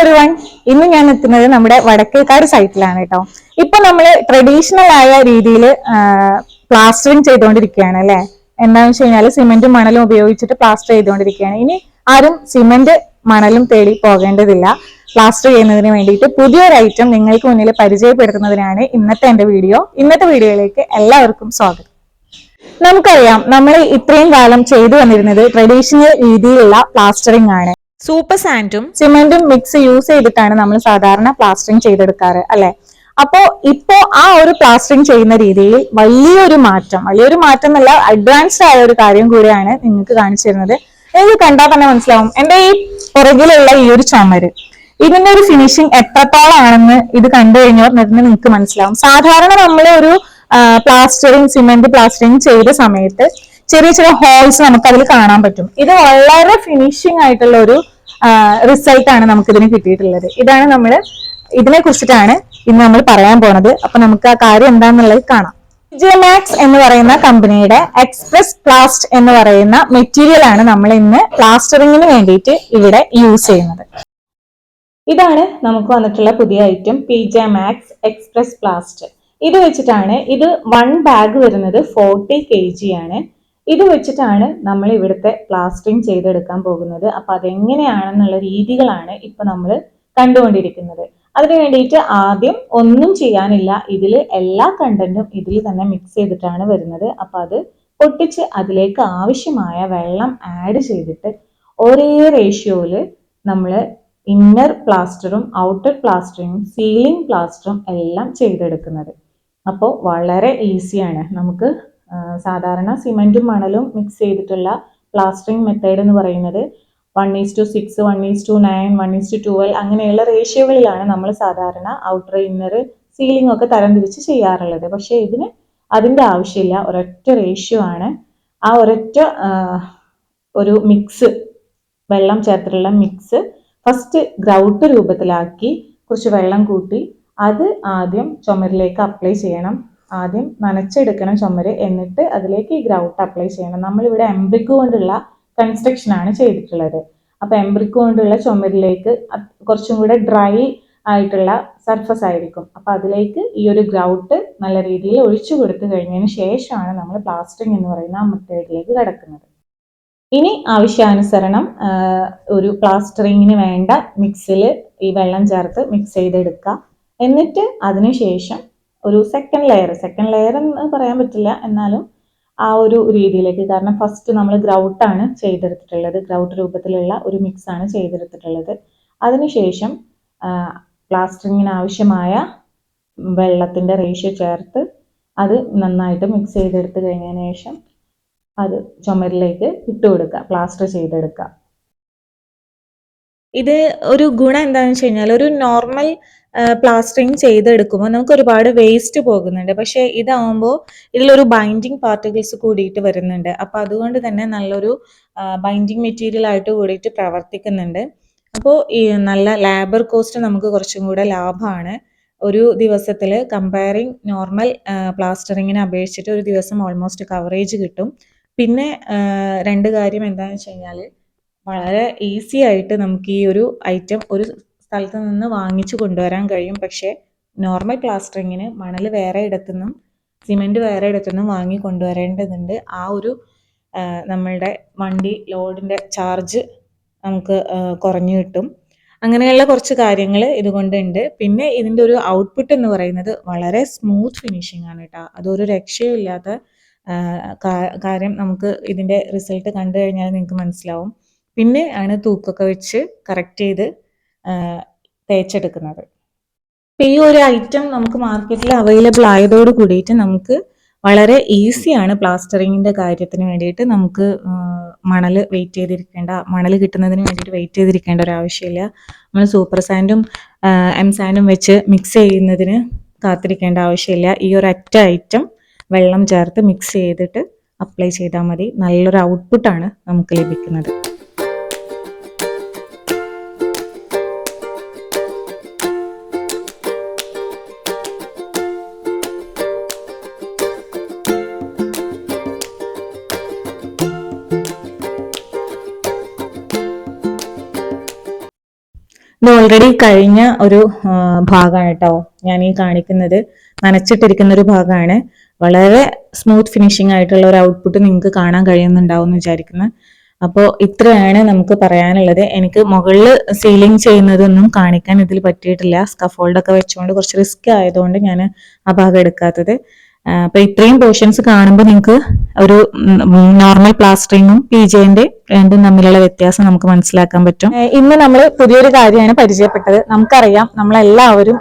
Every one ഇന്ന് ഞാൻ എത്തുന്നത് നമ്മുടെ വടക്കേക്കാട് സൈറ്റിലാണ് കേട്ടോ ഇപ്പൊ നമ്മൾ ട്രഡീഷണൽ ആയ രീതിയിൽ പ്ലാസ്റ്ററിങ് ചെയ്തുകൊണ്ടിരിക്കുകയാണ് അല്ലെ? എന്താണെന്ന് വെച്ച് കഴിഞ്ഞാൽ സിമെന്റും മണലും ഉപയോഗിച്ചിട്ട് പ്ലാസ്റ്റർ ചെയ്തുകൊണ്ടിരിക്കുകയാണ് ഇനി ആരും സിമെന്റ് മണലും തേടി പോകേണ്ടതില്ല. പ്ലാസ്റ്റർ ചെയ്യുന്നതിന് വേണ്ടിയിട്ട് പുതിയൊരു ഐറ്റം നിങ്ങൾക്ക് മുന്നിൽ പരിചയപ്പെടുത്തുന്നതിനാണ് ഇന്നത്തെ എന്റെ വീഡിയോ. ഇന്നത്തെ വീഡിയോയിലേക്ക് എല്ലാവർക്കും സ്വാഗതം. നമുക്കറിയാം നമ്മൾ ഇത്രയും കാലം ചെയ്തു വന്നിരുന്നത് ട്രഡീഷണൽ രീതിയിലുള്ള പ്ലാസ്റ്ററിംഗ് ആണ്. സൂപ്പർ സാൻഡും സിമെന്റും മിക്സ് യൂസ് ചെയ്തിട്ടാണ് നമ്മൾ സാധാരണ പ്ലാസ്റ്ററിങ് ചെയ്തെടുക്കാറ് അല്ലെ? അപ്പോ ഇപ്പോ ആ ഒരു പ്ലാസ്റ്ററിങ് ചെയ്യുന്ന രീതിയിൽ വലിയൊരു മാറ്റം വലിയൊരു മാറ്റം എന്നല്ല അഡ്വാൻസ്ഡ് ആയ ഒരു കാര്യം കൂടിയാണ് നിങ്ങൾക്ക് കാണിച്ചു തരുന്നത്. നിങ്ങൾക്ക് കണ്ടാൽ തന്നെ മനസ്സിലാവും എന്റെ ഈ പുറകിലുള്ള ഈ ഒരു ചമര് ഇതിന്റെ ഒരു ഫിനിഷിംഗ് എത്രത്തോളം ആണെന്ന് ഇത് കണ്ടു കഴിഞ്ഞാൽ നിങ്ങൾക്ക് മനസ്സിലാവും. സാധാരണ നമ്മൾ ഒരു പ്ലാസ്റ്ററിങ് സിമെന്റ് പ്ലാസ്റ്ററിങ് ചെയ്ത സമയത്ത് ചെറിയ ചെറിയ ഹോൾസ് നമുക്ക് അതിൽ കാണാൻ പറ്റും. ഇത് വളരെ ഫിനിഷിംഗ് ആയിട്ടുള്ള ഒരു റിസൾട്ട് ആണ് നമുക്ക് ഇതിന് കിട്ടിയിട്ടുള്ളത്. ഇതാണ് നമ്മൾ ഇതിനെ കുറിച്ചിട്ടാണ് ഇന്ന് നമ്മൾ പറയാൻ പോണത്. അപ്പൊ നമുക്ക് ആ കാര്യം എന്താണെന്നുള്ളത് കാണാം. ജിമാക്സ് എന്ന് പറയുന്ന കമ്പനിയുടെ എക്സ്പ്രസ് പ്ലാസ്റ്റ് എന്ന് പറയുന്ന മെറ്റീരിയൽ ആണ് നമ്മൾ ഇന്ന് പ്ലാസ്റ്ററിങ്ങിന് വേണ്ടിയിട്ട് ഇവിടെ യൂസ് ചെയ്യുന്നത്. ഇതാണ് നമുക്ക് വന്നിട്ടുള്ള പുതിയ item P J Max Express Plast ഇത് വെച്ചിട്ടാണ് ഇത് വൺ ബാഗ് വരുന്നത് ഫോർട്ടി കെ ജി ആണ്. ഇത് വെച്ചിട്ടാണ് നമ്മൾ ഇവിടുത്തെ പ്ലാസ്റ്ററിങ് ചെയ്തെടുക്കാൻ പോകുന്നത്. അപ്പൊ അതെങ്ങനെയാണെന്നുള്ള രീതികളാണ് ഇപ്പൊ നമ്മൾ കണ്ടുകൊണ്ടിരിക്കുന്നത്. അതിനു വേണ്ടിയിട്ട് ആദ്യം ഒന്നും ചെയ്യാനില്ല. ഇതിൽ എല്ലാ കണ്ടന്റും ഇതിൽ തന്നെ മിക്സ് ചെയ്തിട്ടാണ് വരുന്നത്. അപ്പൊ അത് പൊട്ടിച്ച് അതിലേക്ക് ആവശ്യമായ വെള്ളം ആഡ് ചെയ്തിട്ട് ഒരേ റേഷ്യോയിൽ നമ്മൾ ഇന്നർ പ്ലാസ്റ്ററും ഔട്ടർ പ്ലാസ്റ്ററും സീലിംഗ് പ്ലാസ്റ്ററും എല്ലാം ചെയ്തെടുക്കുന്നത്. അപ്പോൾ വളരെ ഈസിയാണ് നമുക്ക് സാധാരണ സിമെന്റും മണലും മിക്സ് ചെയ്തിട്ടുള്ള പ്ലാസ്റ്ററിങ് മെത്തേഡ് എന്ന് പറയുന്നത് one is to six one is to nine one is to twelve അങ്ങനെയുള്ള റേഷ്യോകളിലാണ് നമ്മൾ സാധാരണ ഔട്ടർ ഇന്നർ സീലിംഗ് ഒക്കെ തരംതിരിച്ച് ചെയ്യാറുള്ളത്. പക്ഷേ ഇതിന് അതിന്റെ ആവശ്യമില്ല. ഒരൊറ്റ റേഷ്യോ ആണ്. ആ ഒരൊറ്റ ഒരു മിക്സ് വെള്ളം ചേർത്തിട്ടുള്ള മിക്സ് ഫസ്റ്റ് ഗ്രൗട്ട് രൂപത്തിലാക്കി കുറച്ച് വെള്ളം കൂട്ടി അത് ആദ്യം ചുമരിലേക്ക് അപ്ലൈ ചെയ്യണം. ആദ്യം നനച്ചെടുക്കണം ചുമര് എന്നിട്ട് അതിലേക്ക് ഈ ഗ്രൗട്ട് അപ്ലൈ ചെയ്യണം. നമ്മളിവിടെ എംബ്രിക്ക് കൊണ്ടുള്ള കൺസ്ട്രക്ഷൻ ആണ് ചെയ്തിട്ടുള്ളത്. അപ്പൊ എംബ്രിക്ക് കൊണ്ടുള്ള ചുമരിലേക്ക് കുറച്ചും കൂടെ ഡ്രൈ ആയിട്ടുള്ള സർഫസ് ആയിരിക്കും. അപ്പൊ അതിലേക്ക് ഈ ഒരു ഗ്രൗട്ട് നല്ല രീതിയിൽ ഒഴിച്ചു കൊടുത്തു കഴിഞ്ഞതിന് ശേഷമാണ് നമ്മൾ പ്ലാസ്റ്ററിംഗ് എന്ന് പറയുന്ന ആ മെത്തേഡിലേക്ക് കിടക്കുന്നത്. ഇനി ആവശ്യാനുസരണം ഒരു പ്ലാസ്റ്ററിങ്ങിന് വേണ്ട മിക്സിൽ ഈ വെള്ളം ചേർത്ത് മിക്സ് ചെയ്തെടുക്കുക. എന്നിട്ട് അതിനുശേഷം ഒരു സെക്കൻഡ് ലെയർ സെക്കൻഡ് ലെയർ എന്ന് പറയാൻ പറ്റില്ല. എന്നാലും ആ ഒരു രീതിയിലേക്ക് കാരണം ഫസ്റ്റ് നമ്മൾ ഗ്രൗട്ടാണ് ചെയ്തെടുത്തിട്ടുള്ളത്. ഗ്രൗട്ട് രൂപത്തിലുള്ള ഒരു മിക്സ് ആണ് ചെയ്തെടുത്തിട്ടുള്ളത്. അതിനുശേഷം പ്ലാസ്റ്ററിങ്ങിന് ആവശ്യമായ വെള്ളത്തിന്റെ റേഷ്യോ ചേർത്ത് അത് നന്നായിട്ട് മിക്സ് ചെയ്തെടുത്ത് കഴിഞ്ഞതിന് ശേഷം അത് ചുമരിലേക്ക് ഇട്ട് കൊടുക്കുക പ്ലാസ്റ്റർ ചെയ്തെടുക്കുക. ഇത് ഒരു ഗുണം എന്താണെന്ന് വെച്ച് കഴിഞ്ഞാൽ ഒരു നോർമൽ പ്ലാസ്റ്ററിങ് ചെയ്തെടുക്കുമ്പോൾ നമുക്ക് ഒരുപാട് വേസ്റ്റ് പോകുന്നുണ്ട്. പക്ഷേ ഇതാവുമ്പോൾ ഇതിലൊരു ബൈൻഡിങ് പാർട്ടിക്കിൾസ് കൂടിയിട്ട് വരുന്നുണ്ട്. അപ്പോൾ അതുകൊണ്ട് തന്നെ നല്ലൊരു ബൈൻഡിങ് മെറ്റീരിയൽ ആയിട്ട് കൂടിയിട്ട് പ്രവർത്തിക്കുന്നുണ്ട്. അപ്പോൾ ഈ നല്ല ലേബർ കോസ്റ്റ് നമുക്ക് കുറച്ചും കൂടെ ലാഭമാണ് ഒരു ദിവസത്തിൽ കമ്പയറിങ് നോർമൽ പ്ലാസ്റ്ററിങ്ങിനെ അപേക്ഷിച്ചിട്ട് ഒരു ദിവസം ഓൾമോസ്റ്റ് കവറേജ് കിട്ടും. പിന്നെ രണ്ട് കാര്യം എന്താണെന്ന് വെച്ച് കഴിഞ്ഞാൽ വളരെ ഈസി ആയിട്ട് നമുക്ക് ഈ ഒരു ഐറ്റം ഒരു സ്ഥലത്ത് നിന്ന് വാങ്ങിച്ചു കൊണ്ടുവരാൻ കഴിയും. പക്ഷേ നോർമൽ പ്ലാസ്റ്ററിങ്ങിന് മണൽ വേറെ ഇടത്തുനിന്നും സിമെന്റ് വേറെ ഇടത്തുനിന്നും വാങ്ങി കൊണ്ടുവരേണ്ടതുണ്ട്. ആ ഒരു നമ്മളുടെ വണ്ടി ലോഡിന്റെ ചാർജ് നമുക്ക് കുറഞ്ഞു കിട്ടും. അങ്ങനെയുള്ള കുറച്ച് കാര്യങ്ങൾ ഇതുകൊണ്ടുണ്ട്. പിന്നെ ഇതിന്റെ ഒരു ഔട്ട്പുട്ട് എന്ന് പറയുന്നത് വളരെ സ്മൂത്ത് ഫിനിഷിംഗ് ആണ് കേട്ടോ. അതൊരു രക്ഷയില്ലാത്ത കാര്യം നമുക്ക് ഇതിന്റെ റിസൾട്ട് കണ്ടു കഴിഞ്ഞാൽ നിങ്ങൾക്ക് മനസ്സിലാവും. പിന്നെ ആണ് തൂക്കൊക്കെ വെച്ച് കറക്റ്റ് ചെയ്ത് തേച്ചെടുക്കുന്നത്. ഇപ്പം ഈ ഒരു ഐറ്റം നമുക്ക് മാർക്കറ്റിൽ അവൈലബിൾ ആയതോട് കൂടിയിട്ട് നമുക്ക് വളരെ ഈസിയാണ് പ്ലാസ്റ്ററിങ്ങിന്റെ കാര്യത്തിന് വേണ്ടിയിട്ട് നമുക്ക് മണൽ വെയിറ്റ് ചെയ്തിരിക്കേണ്ട മണൽ കിട്ടുന്നതിന് വേണ്ടിയിട്ട് വെയിറ്റ് ചെയ്തിരിക്കേണ്ട ഒരു ആവശ്യമില്ല. നമ്മൾ സൂപ്പർ സാൻഡും എം സാൻഡും വെച്ച് മിക്സ് ചെയ്യുന്നതിന് കാത്തിരിക്കേണ്ട ആവശ്യമില്ല. ഈ ഒരു ഒറ്റ ഐറ്റം വെള്ളം ചേർത്ത് മിക്സ് ചെയ്തിട്ട് അപ്ലൈ ചെയ്താൽ മതി. നല്ലൊരു ഔട്ട്പുട്ടാണ് നമുക്ക് ലഭിക്കുന്നത്. ഇത് ഓൾറെഡി കഴിഞ്ഞ ഒരു ഭാഗമാണ് കേട്ടോ ഞാൻ ഈ കാണിക്കുന്നത്. നനച്ചിട്ടിരിക്കുന്ന ഒരു ഭാഗമാണ്. വളരെ സ്മൂത്ത് ഫിനിഷിംഗ് ആയിട്ടുള്ള ഒരു ഔട്ട്പുട്ട് നിങ്ങൾക്ക് കാണാൻ കഴിയുന്നുണ്ടാവും എന്ന് വിചാരിക്കുന്നു. അപ്പോൾ ഇത്രയാണ് നമുക്ക് പറയാനുള്ളത്. എനിക്ക് മുകളിൽ സീലിംഗ് ചെയ്യുന്നതൊന്നും കാണിക്കാൻ ഇതിൽ പറ്റിയിട്ടില്ല. സ്കഫോൾഡൊക്കെ വെച്ചുകൊണ്ട് കുറച്ച് റിസ്ക് ആയതുകൊണ്ട് ഞാൻ ആ ഭാഗം എടുക്കാത്തത്. അപ്പൊ ഇത്രയും പോർഷൻസ് കാണുമ്പോൾ നിങ്ങൾക്ക് ഒരു നോർമൽ പ്ലാസ്റ്ററിങ്ങും പി ജെന്റെ രണ്ടും തമ്മിലുള്ള വ്യത്യാസം നമുക്ക് മനസ്സിലാക്കാൻ പറ്റും. ഇന്ന് നമ്മൾ പുതിയൊരു കാര്യമാണ് പരിചയപ്പെട്ടത്. നമുക്കറിയാം നമ്മളെല്ലാവരും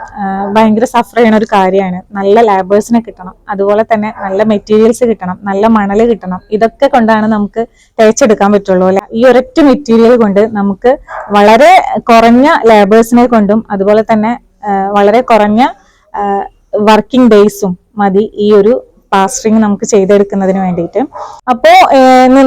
ഭയങ്കര സഫർ ചെയ്യുന്ന ഒരു കാര്യമാണ്. നല്ല ലാബേഴ്സിനെ കിട്ടണം. അതുപോലെ തന്നെ നല്ല മെറ്റീരിയൽസ് കിട്ടണം. നല്ല മണൽ കിട്ടണം. ഇതൊക്കെ കൊണ്ടാണ് നമുക്ക് തേച്ചെടുക്കാൻ പറ്റുള്ളൂ അല്ലെ? ഈ ഒരൊറ്റ മെറ്റീരിയൽ കൊണ്ട് നമുക്ക് വളരെ കുറഞ്ഞ ലേബേഴ്സിനെ കൊണ്ടും അതുപോലെ തന്നെ വളരെ കുറഞ്ഞ വർക്കിംഗ് ഡേയ്സും മതി ഈ ഒരു പ്ലാസ്റ്ററിങ് നമുക്ക് ചെയ്തെടുക്കുന്നതിന് വേണ്ടിയിട്ട്. അപ്പോ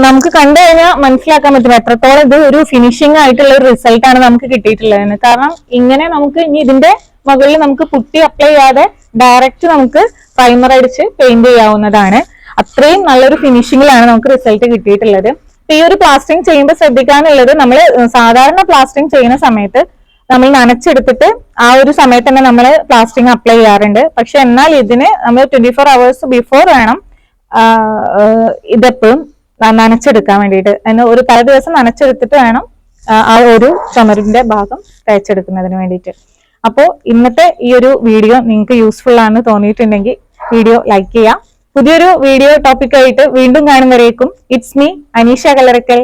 നമുക്ക് കണ്ടു കഴിഞ്ഞാൽ മനസ്സിലാക്കാൻ പറ്റും എത്രത്തോളം ഇത് ഒരു ഫിനിഷിംഗ് ആയിട്ടുള്ള ഒരു റിസൾട്ട് ആണ് നമുക്ക് കിട്ടിയിട്ടുള്ളതെന്ന്. കാരണം ഇങ്ങനെ നമുക്ക് ഇനി ഇതിന്റെ മുകളിൽ നമുക്ക് പുട്ടി അപ്ലൈ ചെയ്യാതെ ഡയറക്റ്റ് നമുക്ക് പ്രൈമർ അടിച്ച് പെയിന്റ് ചെയ്യാവുന്നതാണ്. അത്രയും നല്ലൊരു ഫിനിഷിംഗിലാണ് നമുക്ക് റിസൾട്ട് കിട്ടിയിട്ടുള്ളത്. ഈ ഒരു പ്ലാസ്റ്ററിങ് ചെയ്യുമ്പോൾ ശ്രദ്ധിക്കാനുള്ളത് നമ്മൾ സാധാരണ പ്ലാസ്റ്ററിങ് ചെയ്യുന്ന സമയത്ത് നമ്മൾ നനച്ചെടുത്തിട്ട് ആ ഒരു സമയത്ത് തന്നെ നമ്മൾ പ്ലാസ്റ്റിക് അപ്ലൈ ചെയ്യാറുണ്ട്. പക്ഷെ എന്നാൽ ഇതിന് നമ്മൾ ട്വന്റി ഫോർ അവേഴ്സ് ബിഫോർ വേണം ഇതെപ്പോഴും നനച്ചെടുക്കാൻ വേണ്ടിയിട്ട്. അതിന് ഒരു തല ദിവസം നനച്ചെടുത്തിട്ട് വേണം ആ ഒരു ചുമരിന്റെ ഭാഗം തയ്ച്ചെടുക്കുന്നതിന് വേണ്ടിയിട്ട്. അപ്പോൾ ഇന്നത്തെ ഈ ഒരു വീഡിയോ നിങ്ങൾക്ക് യൂസ്ഫുൾ ആണെന്ന് തോന്നിയിട്ടുണ്ടെങ്കിൽ വീഡിയോ ലൈക്ക് ചെയ്യാം. പുതിയൊരു വീഡിയോ ടോപ്പിക്കായിട്ട് വീണ്ടും കാണുന്നവരേക്കും. It's me Aneesha Kalarakkal